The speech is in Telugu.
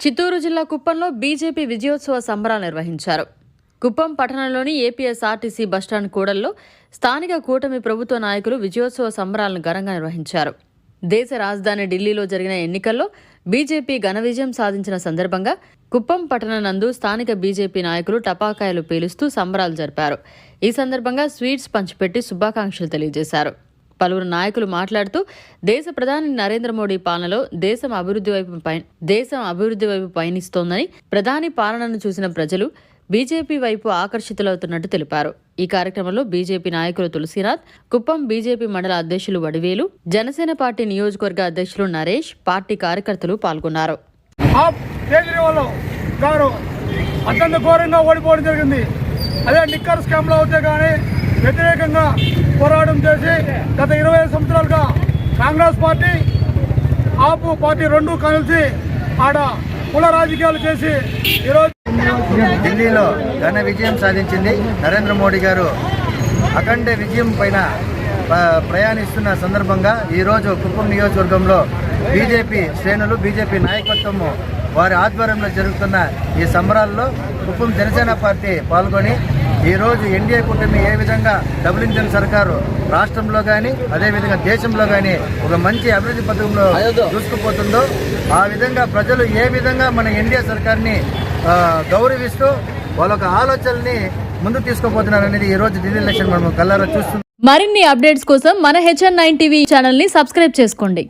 చిత్తూరు జిల్లా కుప్పంలో బీజేపీ విజయోత్సవ సంబరాలు నిర్వహించారు. కుప్పం పట్టణంలోని ఏపీఎస్ఆర్టీసీ బస్టాండ్ కూడల్లో స్థానిక కూటమి ప్రభుత్వ నాయకులు విజయోత్సవ సంబరాలను ఘనంగా నిర్వహించారు. దేశ రాజధాని ఢిల్లీలో జరిగిన ఎన్నికల్లో బీజేపీ ఘన విజయం సాధించిన సందర్భంగా కుప్పం పట్టణ నందు స్థానిక బీజేపీ నాయకులు టపాకాయలు పేలుస్తూ సంబరాలు జరిపారు. ఈ సందర్భంగా స్వీట్స్ పంచిపెట్టి శుభాకాంక్షలు తెలియజేశారు. పలువురు నాయకులు మాట్లాడుతూ దేశ ప్రధాని నరేంద్ర మోడీ పాలనలో దేశం అభివృద్ధి వైపు పై దేశం అభివృద్ధి వైపు పయనిస్తోందని ప్రధాని పాలనను చూసిన ప్రజలు బీజేపీ వైపు ఆకర్షితులవుతున్నట్టు తెలిపారు. ఈ కార్యక్రమంలో బీజేపీ నాయకులు తులసినాథ్ కుప్పం బీజేపీ మండల అధ్యక్షులు వడివేలు జనసేన పార్టీ నియోజకవర్గ అధ్యక్షులు నరేష్ పార్టీ కార్యకర్తలు పాల్గొన్నారు. అత్యంత ఘోరంగా ఓడిపోవడం జరిగింది. అదే నిక్కర్ స్కామ్లో కానీ వ్యతిరేకంగా పోరాటం చేసి గత ఇరవై సంవత్సరాలుగా కాంగ్రెస్ పార్టీ ఆపు పార్టీ రెండు కలిసి ఆడ కుల రాజకీయాలు చేసి ఈరోజు ఢిల్లీలో ఘన విజయం సాధించింది నరేంద్ర మోడీ గారు. అఖండ విజయం పైన ప్రయాణిస్తున్న సందర్భంగా ఈరోజు కుప్పం నియోజకవర్గంలో బీజేపీ శ్రేణులు బీజేపీ నాయకత్వము వారి ఆధ్వర్యంలో జరుగుతున్న ఈ సంబరాల్లో కుప్పం జనసేన పార్టీ పాల్గొని ఈరోజు ఎన్డీఏ కూటమి ఏ విధంగా డబుల్ ఇంజన్ సర్కారు రాష్ట్రంలో కానీ అదేవిధంగా దేశంలో కానీ ఒక మంచి అభివృద్ధి పథకంలో దూసుకుపోతుందో ఆ విధంగా ప్రజలు ఏ విధంగా మన ఎన్డీఏ సర్కార్ని గౌరవిస్తూ వాళ్ళ యొక్క ఆలోచనల్ని ముందుకు తీసుకుపోతున్నారు అనేది ఈ రోజు ఢిల్లీ ఎలక్షన్ మనం కల్లారా చూస్తున్నాం. మరిన్ని అప్డేట్స్ కోసం మన హెచ్ఎన్ నైన్ టీవీ ఛానల్ని సబ్స్క్రైబ్ చేసుకోండి.